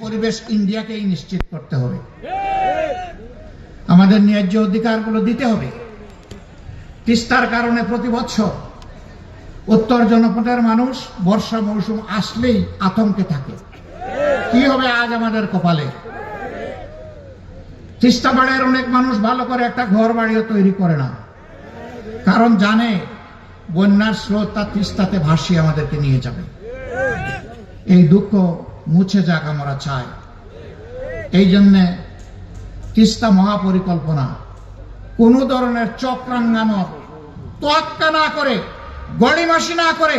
পরিবেশ ইন্ডিয়াকেই নিশ্চিত করতে হবে। আমাদের ন্যায্য অধিকারগুলো দিতে হবে। তিস্তার কারণে প্রতি বছর উত্তর জনপদের মানুষ বর্ষা মৌসুম আসলেই আতঙ্কে থাকে। কি হবে আজ আমাদের কপালে? তিস্তা পাড়ের অনেক মানুষ ভালো করে একটা ঘর বাড়িও তৈরি করে না। কারণ জানে, বন্যার স্রোত তার তিস্তাতে ভাসিয়ে আমাদেরকে নিয়ে যাবে। এই দুঃখ মুছে যাক আমরা চাই। এই জন্যে তিস্তা মহাপরিকল্পনা, কোন ধরনের চক্রাঙ্গানোর তোয়াক্কা না করে, গড়িমাসি না করে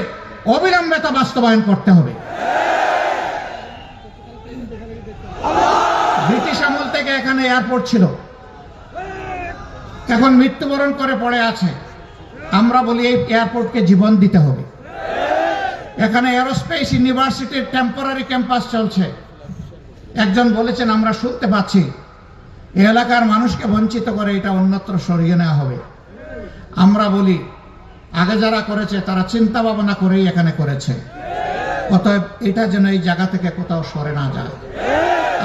অবিলম্বে তা বাস্তবায়ন করতে হবে। ব্রিটিশ আমল থেকে এখানে এয়ারপোর্ট ছিল। এখন মৃত্যুবরণ করে পড়ে আছে। আমরা বলি এই এয়ারপোর্টকে জীবন দিতে হবে। এখানে এরোস্পেস ইউনিভার্সিটির টেম্পোরারি ক্যাম্পাস চলছে। একজন বলেছেন, আমরা শুনতে পাচ্ছি। এলাকার মানুষকে বঞ্চিত করে এটা অন্যত্র সরিয়ে নেওয়া হবে। আমরা বলি, আগে যারা করেছে, তারা চিন্তা ভাবনা করেই এখানে করেছে। অতএব এটা যেন এই জায়গা থেকে কোথাও সরে না যায়।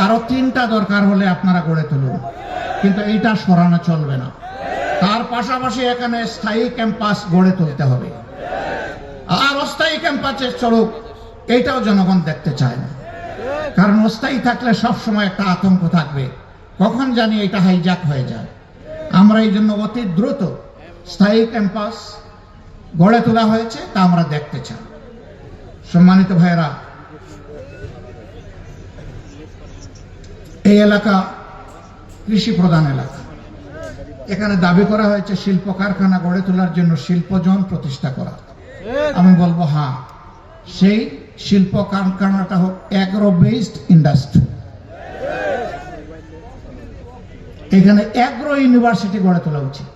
আরও তিনটা দরকার হলে আপনারা গড়ে তুলুন। কিন্তু এইটা সরানো চলবে না। তার পাশাপাশি এখানে স্থায়ী ক্যাম্পাস গড়ে তুলতে হবে। আর অস্থায়ী ক্যাম্পাসে চলুক এইটাও জনগণ দেখতে চায় না। কারণ অস্থায়ী থাকলে একটা আতঙ্ক থাকবে। কখন জানি এটা হাইজাক হয়ে যায়। আমরা এই জন্য অতি দ্রুত স্থায়ী ক্যাম্পাস গড়ে তোলা হয়েছে, তা আমরা দেখতে চাই। সম্মানিত ভাইয়েরা, এই এলাকা কৃষি প্রধান এলাকা। এখানে দাবি করা হয়েছে, শিল্প কারখানা গড়ে তোলার জন্য শিল্পজন প্রতিষ্ঠা করা। আমি বলব হ্যাঁ সেই শিল্প কারখানাটা হোক অ্যাগ্রো বেসড ইন্ডাস্ট্রি এখানে অ্যাগ্রো ইউনিভার্সিটি গড়ে তোলা উচিত।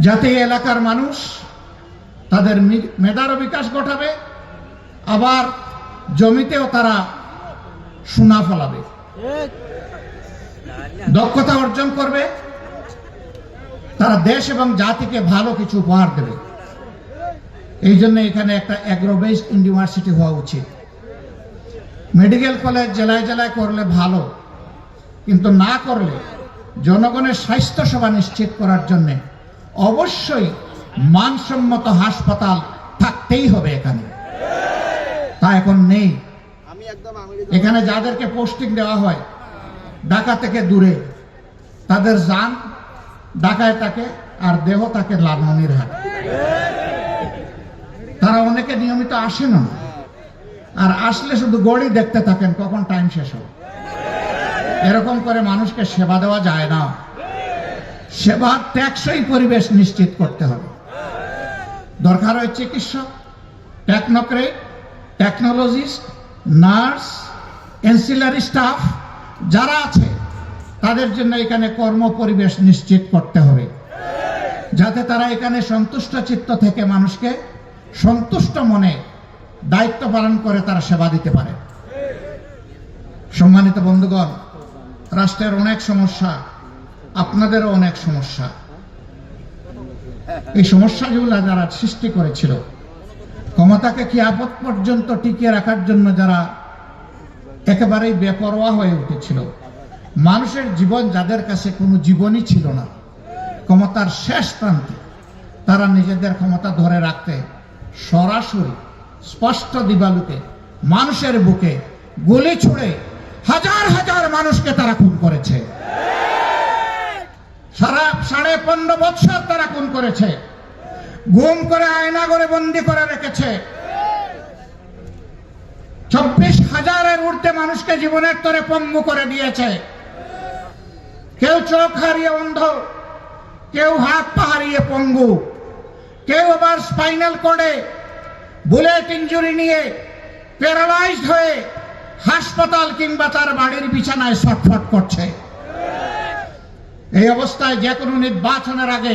যাতে এলাকার মানুষ তাদের মি- মেধারও বিকাশ ঘটাবে, আবার জমিতেও তারা সোনা ফলাবে। দক্ষতা অর্জন করবে, তারা দেশ এবং জাতিকে ভালো কিছু উপহার দেবে। এই জন্য এখানে একটা অ্যাগ্রো বেসড ইউনিভার্সিটি হওয়া উচিত। মেডিকেল কলেজ জেলায় জেলায় করলে ভালো কিন্তু না করলে জনগণের স্বাস্থ্য সেবা নিশ্চিত করার জন্য অবশ্যই মানসম্মত হাসপাতাল থাকতেই হবে এখানে। তা এখন নেই। এখানে যাদেরকে পোস্টিং দেওয়া হয় ঢাকা থেকে দূরে তাদের যান ঢাকায় থাকে আর দেহ থাকে লালমনির হাট তারা অনেকে নিয়মিত আসে না। আর আসলে শুধু গড়ি দেখতে থাকেন, কখন টাইম শেষ হবে? এরকম করে মানুষকে সেবা দেওয়া যায় না। সেবার টেকসই পরিবেশ নিশ্চিত করতে হবে। দরকার হয় চিকিৎসক technocrat technologist nurse ancillary staff যারা আছে, তাদের জন্য এখানে কর্ম পরিবেশ নিশ্চিত করতে হবে। যাতে তারা এখানে সন্তুষ্ট চিত্ত থেকে মানুষকে সন্তুষ্ট মনে দায়িত্ব পালন করে তারা সেবা দিতে পারে। সম্মানিত বন্ধুগণ, রাষ্ট্রের অনেক সমস্যা, আপনাদেরও অনেক সমস্যা। এই সমস্যাগুলো যারা সৃষ্টি করেছিল, ক্ষমতাকে কি আপদ পর্যন্ত টিকিয়ে রাখার জন্য যারা একেবারেই বেপরোয়া হয়ে উঠেছিল, মানুষের জীবন যাদের কাছে কোনো জীবনই ছিল না, ক্ষমতার শেষ প্রান্তে তারা নিজেদের ক্ষমতা ধরে রাখতে সরাসরি স্পষ্ট দিবালুকে মানুষের বুকে গুলি ছুড়ে হাজার হাজার মানুষকে তারা খুন করেছে। সারা সাড়ে পনেরো বৎসর তারা খুন করেছে। গুম করে আয়না করে বন্দি করে রেখেছে। চব্বিশ হাজারের ঊর্ধ্বে মানুষকে জীবনের তরে পঙ্গু করে দিয়েছে। কেউ চোখ হারিয়ে অন্ধ, কেউ হাত পা হারিয়ে পঙ্গু। কেউ আবার স্পাইনাল কোডে বুলেট ইঞ্জুরি নিয়ে প্যারালাইজড হয়ে হাসপাতাল কিংবা তার বাড়ির বিছানায় ছটফট করছে। এই অবস্থায় যে কোনো নির্বাচনের আগে